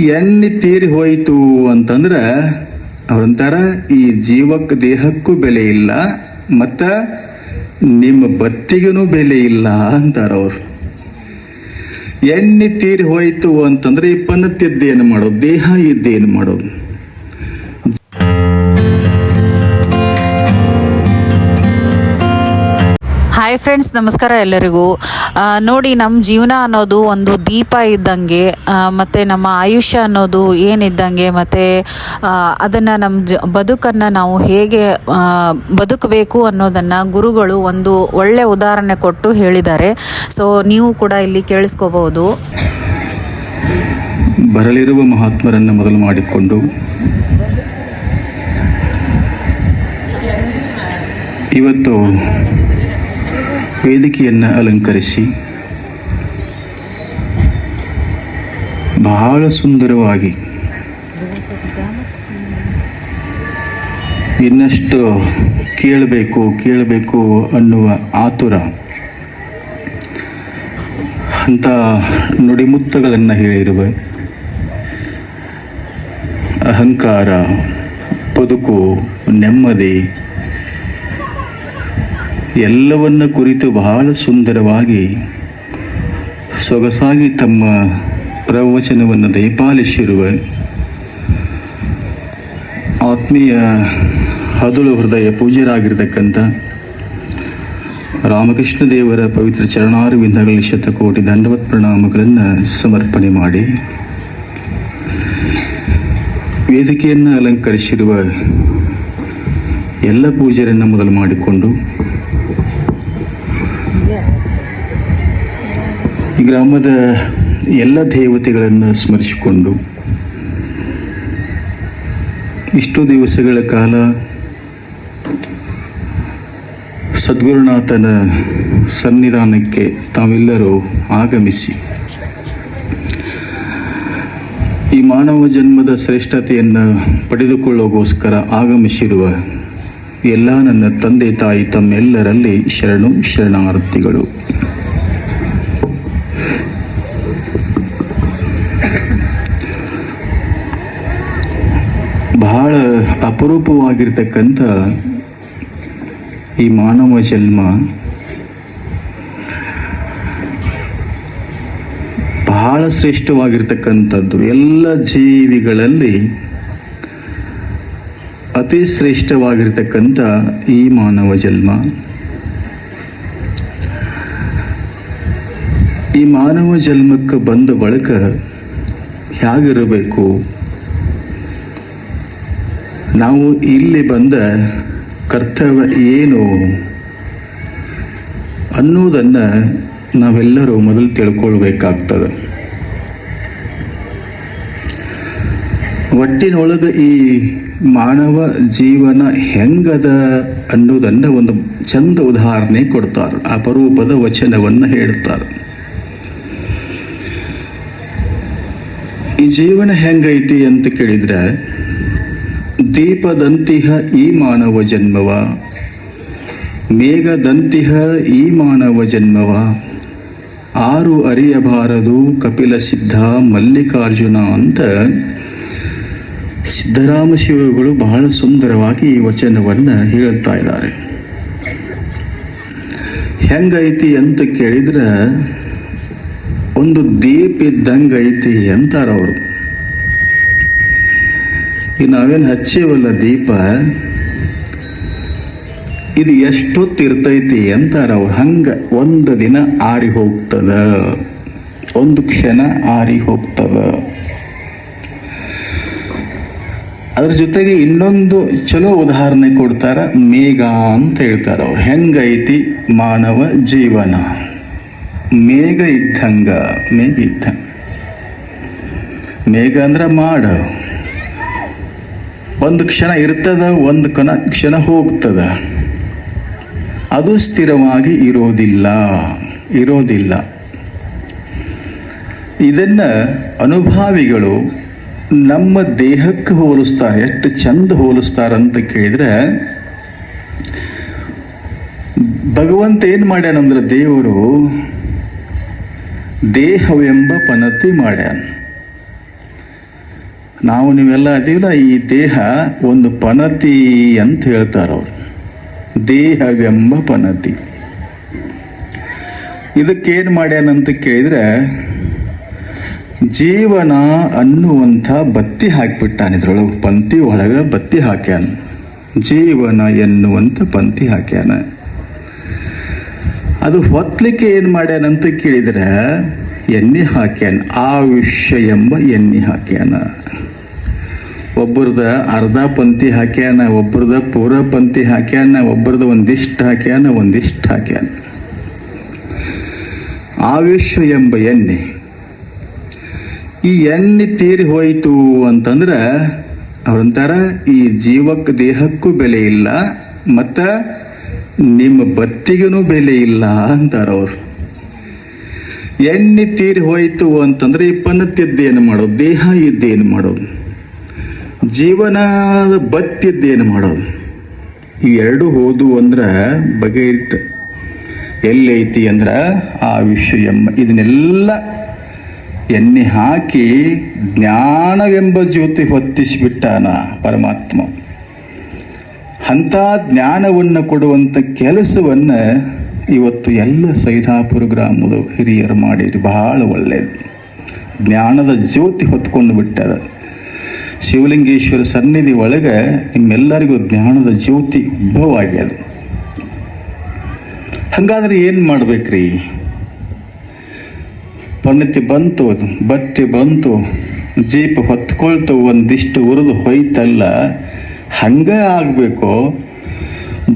ಎಣ್ಣೆ ತೀರಿ ಹೋಯಿತು ಅಂತಂದ್ರ ಅವ್ರಂತಾರ ಈ ಜೀವಕ್ಕೆ ದೇಹಕ್ಕೂ ಬೆಲೆ ಇಲ್ಲ, ಮತ್ತ ನಿಮ್ಮ ಬತ್ತಿಗೂ ಬೆಲೆ ಇಲ್ಲ ಅಂತಾರ ಅವ್ರು. ಎಣ್ಣೆ ತೀರಿ ಹೋಯಿತು ಅಂತಂದ್ರೆ ಈ ಪನ್ನತ್ತಿದ್ದೇನು ಮಾಡೋದು? ದೇಹ ಇದ್ದೇನು ಮಾಡೋದು? ಹಾಯ್ ಫ್ರೆಂಡ್ಸ್ ನಮಸ್ಕಾರ ಎಲ್ಲರಿಗೂ. ನೋಡಿ ನಮ್ಮ ಜೀವನ ಅನ್ನೋದು ಒಂದು ದೀಪ ಇದ್ದಂಗೆ ಮತ್ತು ನಮ್ಮ ಆಯುಷ್ಯ ಅನ್ನೋದು ಏನಿದ್ದಂಗೆ, ಮತ್ತು ಅದನ್ನ ನಮ್ಮ ಜ, ಬದುಕನ್ನು ನಾವು ಹೇಗೆ ಬದುಕಬೇಕು ಅನ್ನೋದನ್ನು ಗುರುಗಳು ಒಂದು ಒಳ್ಳೆ ಉದಾಹರಣೆ ಕೊಟ್ಟು ಹೇಳಿದ್ದಾರೆ. ಸೊ ನೀವು ಕೂಡ ಇಲ್ಲಿ ಕೇಳಿಸ್ಕೋಬಹುದು. ಬರಲಿರುವ ಮಹಾತ್ಮರನ್ನು ಮೊದಲು ಮಾಡಿಕೊಂಡು, ಇವತ್ತು ವೇದಿಕೆಯನ್ನು ಅಲಂಕರಿಸಿ ಬಹಳ ಸುಂದರವಾಗಿ ಇನ್ನಷ್ಟು ಕೇಳಬೇಕು ಕೇಳಬೇಕು ಅನ್ನುವ ಆತುರ ಅಂತ ನುಡಿಮುತ್ತಗಳನ್ನು ಹೇಳಿರುವ ಅಹಂಕಾರ, ಬದುಕು, ನೆಮ್ಮದಿ ಎಲ್ಲವನ್ನ ಕುರಿತು ಬಹಳ ಸುಂದರವಾಗಿ ಸೊಗಸಾಗಿ ತಮ್ಮ ಪ್ರವಚನವನ್ನು ದಯಪಾಲಿಸಿರುವ ಆತ್ಮೀಯ ಹದುಳು ಹೃದಯ ಪೂಜ್ಯರಾಗಿರ್ತಕ್ಕಂಥ ರಾಮಕೃಷ್ಣ ದೇವರ ಪವಿತ್ರ ಚರಣಾರವಿಂದಗಳಲ್ಲಿ ಶತಕೋಟಿ ದಂಡವತ್ ಪ್ರಣಾಮಗಳನ್ನು ಸಮರ್ಪಣೆ ಮಾಡಿ ವೇದಿಕೆಯನ್ನು ಅಲಂಕರಿಸಿರುವ ಎಲ್ಲ ಪೂಜೆಯನ್ನು ಮೊದಲು ಮಾಡಿಕೊಂಡು ಈ ಗ್ರಾಮದ ಎಲ್ಲ ದೇವತೆಗಳನ್ನು ಸ್ಮರಿಸಿಕೊಂಡು ಇಷ್ಟು ದಿವಸಗಳ ಕಾಲ ಸದ್ಗುರುನಾಥನ ಸನ್ನಿಧಾನಕ್ಕೆ ತಾವೆಲ್ಲರೂ ಆಗಮಿಸಿ ಈ ಮಾನವ ಜನ್ಮದ ಶ್ರೇಷ್ಠತೆಯನ್ನು ಪಡೆದುಕೊಳ್ಳೋಗೋಸ್ಕರ ಆಗಮಿಸಿರುವ ಎಲ್ಲ ನನ್ನ ತಂದೆ ತಾಯಿ ತಮ್ಮೆಲ್ಲರಲ್ಲಿ ಶರಣು ಶರಣಾರ್ಥಿಗಳು ಬಹಳ ಅಪರೂಪವಾಗಿರ್ತಕ್ಕಂಥ ಈ ಮಾನವ ಜನ್ಮ ಬಹಳ ಶ್ರೇಷ್ಠವಾಗಿರ್ತಕ್ಕಂಥದ್ದು. ಎಲ್ಲ ಜೀವಿಗಳಲ್ಲಿ ಅತಿ ಶ್ರೇಷ್ಠವಾಗಿರ್ತಕ್ಕಂಥ ಈ ಮಾನವ ಜನ್ಮ. ಈ ಮಾನವ ಜನ್ಮಕ್ಕೆ ಬಂದ ಬಳಿಕ ಹೇಗಿರಬೇಕು? ನಾವು ಇಲ್ಲಿ ಬಂದ ಕರ್ತವ್ಯ ಏನು ಅನ್ನೋದನ್ನು ನಾವೆಲ್ಲರೂ ಮೊದಲು ತಿಳ್ಕೊಳ್ಬೇಕಾಗ್ತದೆ. ಒಟ್ಟಿನೊಳಗೆ ಈ ಮಾನವ ಜೀವನ ಹೆಂಗದ ಅನ್ನೋದನ್ನು ಒಂದು ಚಂದ ಉದಾಹರಣೆ ಕೊಡ್ತಾರೆ. ಅಪರೂಪದ ವಚನವನ್ನು ಹೇಳ್ತಾರೆ. ಈ ಜೀವನ ಹೆಂಗೈತಿ ಅಂತ ಕೇಳಿದ್ರೆ ದೀಪದಂತಿಹ ಈ ಮಾನವ ಜನ್ಮವ. ಮೇಘದಂತಿಹ ಈ ಮಾನವ ಜನ್ಮವ. ಆರು ಅರಿಯಬಾರದು ಕಪಿಲ ಸಿದ್ಧ ಮಲ್ಲಿಕಾರ್ಜುನ ಅಂತ ಸಿದ್ದರಾಮ ಶಿವಗಳು ಬಹಳ ಸುಂದರವಾಗಿ ಈ ವಚನವನ್ನು ಹೇಳುತ್ತಾ ಇದ್ದಾರೆ. ಹೆಂಗೈತಿ ಅಂತ ಕೇಳಿದ್ರೆ, ಒಂದು ದೀಪ ಇದ್ದಂಗೈತಿ ಅಂತಾರ ಅವರು ಈ ನಾವೇನು ಹಚ್ಚೀವಲ್ಲ ದೀಪ? ಇದು ಎಷ್ಟೊತ್ತು ಇರ್ತೈತಿ ಅಂತಾರ ಅವ್ರು. ಹಂಗ ಒಂದು ದಿನ ಆರಿ ಹೋಗ್ತದ. ಒಂದು ಕ್ಷಣ ಆರಿ ಹೋಗ್ತದ. ಅದ್ರ ಜೊತೆಗೆ ಇನ್ನೊಂದು ಚಲೋ ಉದಾಹರಣೆ ಕೊಡ್ತಾರ ಮೇಘ ಅಂತ ಹೇಳ್ತಾರ ಅವ್ರು. ಹೆಂಗೈತಿ ಮಾನವ ಜೀವನ? ಮೇಘ ಇದ್ದಂಗ ಮೇಘ ಇದ್ದಂಗ. ಮೇಘ ಅಂದ್ರೆ ಮಾಡ. ಒಂದು ಕ್ಷಣ ಇರ್ತದ, ಒಂದು ಕಣ ಕ್ಷಣ ಹೋಗ್ತದ. ಅದು ಸ್ಥಿರವಾಗಿ ಇರೋದಿಲ್ಲ ಇರೋದಿಲ್ಲ. ಇದನ್ನ ಅನುಭಾವಿಗಳು ನಮ್ಮ ದೇಹಕ್ಕೆ ಹೋಲಿಸ್ತಾರೆ, ಎಷ್ಟು ಚಂದ ಹೋಲಿಸ್ತಾರಂತ ಕೇಳಿದ್ರೆ, ಭಗವಂತ ಏನು ಮಾಡ್ಯಾನಂದ್ರೆ ದೇವರು ದೇಹವೆಂಬ ಪನತಿ ಮಾಡ್ಯಾನ. ನಾವು ನೀವೆಲ್ಲ ಅದೀವಲ್ಲ ಈ ದೇಹ ಒಂದು ಪನತಿ ಅಂತ ಹೇಳ್ತಾರೆ ಅವರು. ದೇಹವೆಂಬ ಪನತಿ. ಇದಕ್ಕೇನು ಮಾಡ್ಯಾನಂತ ಕೇಳಿದ್ರೆ, ಜೀವನ ಅನ್ನುವಂಥ ಬತ್ತಿ ಹಾಕಿಬಿಟ್ಟಾನ ಇದ್ರೊಳಗೆ. ಪಂಕ್ತಿ ಒಳಗೆ ಬತ್ತಿ ಹಾಕ್ಯಾನ. ಜೀವನ ಎನ್ನುವಂಥ ಪಂಕ್ತಿ ಹಾಕ್ಯಾನ. ಅದು ಹೊತ್ಲಿಕ್ಕೆ ಏನು ಮಾಡ್ಯಾನಂತ ಕೇಳಿದ್ರೆ, ಎಣ್ಣೆ ಹಾಕ್ಯಾನ. ಆಯುಷ್ಯ ಎಂಬ ಎಣ್ಣೆ ಹಾಕ್ಯಾನ. ಒಬ್ಬರದ ಅರ್ಧ ಪಂಕ್ತಿ ಹಾಕ್ಯಾನ, ಒಬ್ಬರದ ಪೂರ ಪಂಕ್ತಿ ಹಾಕ್ಯಾನ, ಒಬ್ಬರದ ಒಂದಿಷ್ಟು ಹಾಕ್ಯಾನ ಒಂದಿಷ್ಟು ಹಾಕ್ಯಾನ. ಆವೇಶ ಎಂಬ ಎಣ್ಣೆ. ಈ ಎಣ್ಣೆ ತೀರಿ ಹೋಯಿತು ಅಂತಂದ್ರೆ ಅವ್ರಂತಾರ, ಈ ಜೀವಕ್ಕೆ ದೇಹಕ್ಕೂ ಬೆಲೆ ಇಲ್ಲ, ಮತ್ತು ನಿಮ್ಮ ಬತ್ತಿಗೂ ಬೆಲೆ ಇಲ್ಲ ಅಂತಾರ ಅವರು. ಎಣ್ಣೆ ತೀರಿ ಹೋಯಿತು ಅಂತಂದ್ರೆ ಈ ಪನ್ನತ್ತಿದ್ದೇನು ಮಾಡೋದು? ದೇಹ ಇದ್ದೇನು ಮಾಡೋದು? ಜೀವನದ ಬತ್ತಿದ್ದೇನು ಮಾಡೋದು? ಈ ಎರಡು ಹೋದು ಅಂದ್ರೆ ಬಗೆ ಇರ್ತ ಎಲ್ಲೈತಿ ಅಂದ್ರ ಆ ವಿಷಯ ಇದನ್ನೆಲ್ಲ ಎಣ್ಣೆ ಹಾಕಿ ಜ್ಞಾನವೆಂಬ ಜ್ಯೋತಿ ಹೊತ್ತಿಸಿಬಿಟ್ಟಾನ ಪರಮಾತ್ಮ. ಅಂಥ ಜ್ಞಾನವನ್ನು ಕೊಡುವಂಥ ಕೆಲಸವನ್ನು ಇವತ್ತು ಎಲ್ಲ ಸೈದಾಪುರ ಗ್ರಾಮದ ಹಿರಿಯರು ಮಾಡಿರಿ ಬಹಳ ಒಳ್ಳೆಯದು ಜ್ಞಾನದ ಜ್ಯೋತಿ ಹೊತ್ಕೊಂಡು ಬಿಟ್ಟಾರ. ಶಿವಲಿಂಗೇಶ್ವರ ಸನ್ನಿಧಿ ಒಳಗೆ ನಿಮ್ಮೆಲ್ಲರಿಗೂ ಜ್ಞಾನದ ಜ್ಯೋತಿ ಉದ್ಭವ ಆಗ್ಯದ ಹಂಗಾದ್ರೆ ಏನು ಮಾಡ್ಬೇಕ್ರಿ? ಪಣ್ಣತಿ ಬಂತು ಬತ್ತಿ ಬಂತು, ಜೀಪ್ ಹೊತ್ಕೊಳ್ತು, ಒಂದಿಷ್ಟು ಉರಿದು ಹೋಯ್ತಲ್ಲ, ಹಂಗೆ ಆಗಬೇಕು?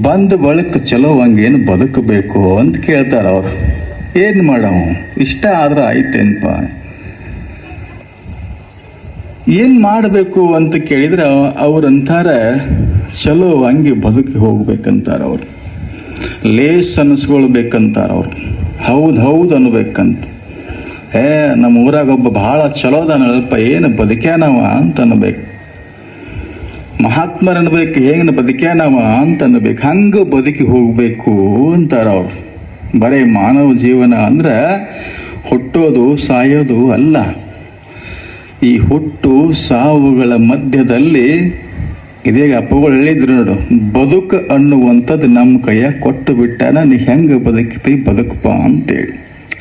ಬಂದ ಬಳಕ ಚಲೋ ಹಂಗೇನು ಬದುಕಬೇಕು ಅಂತ ಕೇಳ್ತಾರೆ ಅವರು ಏನು ಮಾಡವು? ಇಷ್ಟ ಆದ್ರೆ ಆಯ್ತೇನಪ್ಪ ಏನು ಮಾಡಬೇಕು ಅಂತ ಕೇಳಿದ್ರೆ ಅವ್ರಂತಾರ ಚಲೋ ಹಂಗೆ ಬದುಕಿ ಹೋಗ್ಬೇಕಂತಾರೆ ಅವ್ರು. ಲೇಸ್ ಅನಿಸ್ಕೊಳ್ಬೇಕಂತಾರೆ ಅವ್ರು. ಹೌದು ಹೌದು ಅನ್ಬೇಕಂತ. ಏ ನಮ್ಮ ಊರಾಗ ಒಬ್ಬ ಭಾಳ ಚಲೋದನಲ್ಪ ಏನು ಬದುಕ್ಯಾನವ ಅಂತ ಅನ್ಬೇಕು. ಮಹಾತ್ಮರ ಅನ್ಬೇಕು ಹೇಗೆ ಬದುಕ್ಯಾನವ ಅಂತ ಅನ್ಬೇಕು. ಹಂಗೆ ಬದುಕಿ ಹೋಗಬೇಕು ಅಂತಾರೆ ಅವ್ರು. ಬರೀ ಮಾನವ ಜೀವನ ಅಂದ್ರೆ ಹುಟ್ಟೋದು, ಸಾಯೋದು ಅಲ್ಲ. ಈ ಹುಟ್ಟು ಸಾವುಗಳ ಮಧ್ಯದಲ್ಲಿ ಇದೇಗ ಅಪ್ಪಗಳು ಹೇಳಿದ್ರು ನೋಡು, ಬದುಕು ಅನ್ನುವಂಥದ್ದು ನಮ್ಮ ಕೈಯ ಕೊಟ್ಟು ಬಿಟ್ಟಾನ, ನೀ ಹೆಂಗೆ ಬದುಕಿತಿ, ಬದುಕಪ್ಪ ಅಂತೇಳಿ.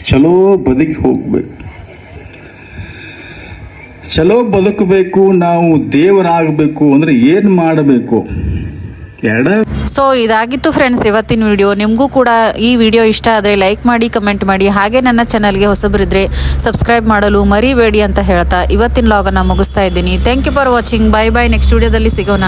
ಚಲೋ ಬದುಕಿ ಹೋಗ್ಬೇಕು. ಚಲೋ ಬದುಕಬೇಕು, ನಾವು ದೇವರಾಗಬೇಕು ಅಂದ್ರೆ ಏನು ಮಾಡಬೇಕು? ಎರಡ ಸೊ ಇದಾಗಿತ್ತು ಫ್ರೆಂಡ್ಸ್ ಇವತ್ತಿನ ವಿಡಿಯೋ ನಿಮಗೂ ಕೂಡ ಈ ವಿಡಿಯೋ ಇಷ್ಟ ಆದರೆ ಲೈಕ್ ಮಾಡಿ ಕಮೆಂಟ್ ಮಾಡಿ. ಹಾಗೆ ನನ್ನ ಚಾನಲ್ಗೆ ಹೊಸಬರಿದ್ರೆ ಸಬ್ಸ್ಕ್ರೈಬ್ ಮಾಡಲು ಮರಿಬೇಡಿ ಅಂತ ಹೇಳ್ತಾ ಇವತ್ತಿನ ಲಾಗನ್ನು ಮುಗಿಸ್ತಾ ಇದ್ದೀನಿ. Thank you for watching bye bye next ವಿಡಿಯೋದಲ್ಲಿ ಸಿಗೋಣ.